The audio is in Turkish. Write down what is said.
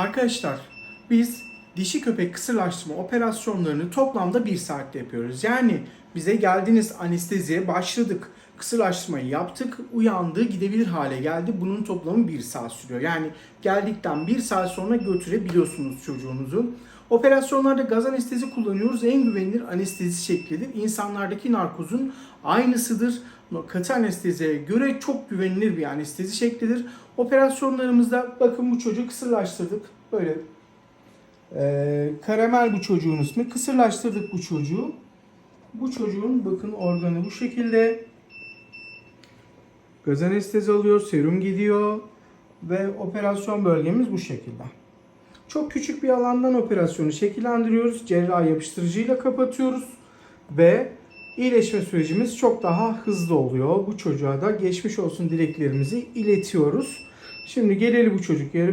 Arkadaşlar biz dişi köpek kısırlaştırma operasyonlarını toplamda bir saatte yapıyoruz. Yani bize geldiniz anesteziye başladık. Kısırlaştırmayı yaptık. Uyandı gidebilir hale geldi. Bunun toplamı bir saat sürüyor. Yani geldikten bir saat sonra götürebiliyorsunuz çocuğunuzu. Operasyonlarda gaz anestezi kullanıyoruz. En güvenilir anestezi şeklidir. İnsanlardaki narkozun aynısıdır. Katı anesteziye göre çok güvenilir bir anestezi şeklidir. Operasyonlarımızda bakın bu çocuğu kısırlaştırdık. Böyle ee, karamel bu çocuğun ismi. Kısırlaştırdık bu çocuğu. Bu çocuğun bakın organı bu şekilde. Gaz anestezi alıyor, serum gidiyor ve operasyon bölgemiz bu şekilde. Çok küçük bir alandan operasyonu şekillendiriyoruz. Cerrahi yapıştırıcıyla kapatıyoruz ve iyileşme sürecimiz çok daha hızlı oluyor. Bu çocuğa da geçmiş olsun dileklerimizi iletiyoruz. Şimdi geleli bu çocuk yarım